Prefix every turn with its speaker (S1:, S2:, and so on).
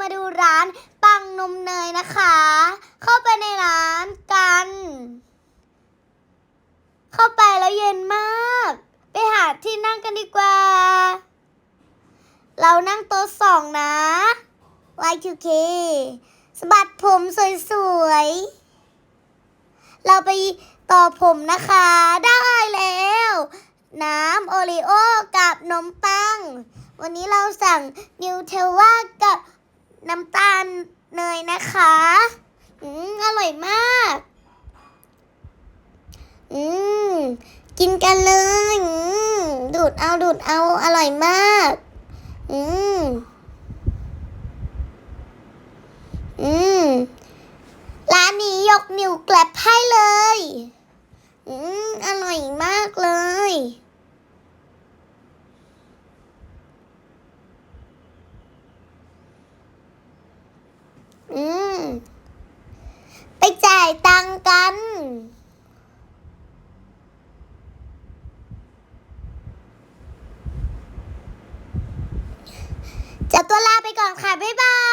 S1: มาดูร้านปังนมเนยนะคะ เข้าไปในร้านกัน เข้าไปแล้วเย็นมาก ไปหาที่นั่งกันดีกว่า เรานั่งโต๊ะสองนะ Y2K สบัดผมสวยๆ เราไปต่อผมนะคะ ได้แล้ว น้ำโอรีโอกับนมปัง วันนี้เราสั่งนิวเทลว่ากับน้ำตาลเนยนะ คะอืมอร่อยมาก อืมกินกันเลยอืมดูดเอาดูดเอาอร่อยมาก อืมอืมร้านนี้ยกนิ้วแกลบให้เลย อืม อร่อยมากเลย อืม ไปจ่ายตังค์กัน จะตัวลาไปก่ อนค่ะ บ๊ายบาย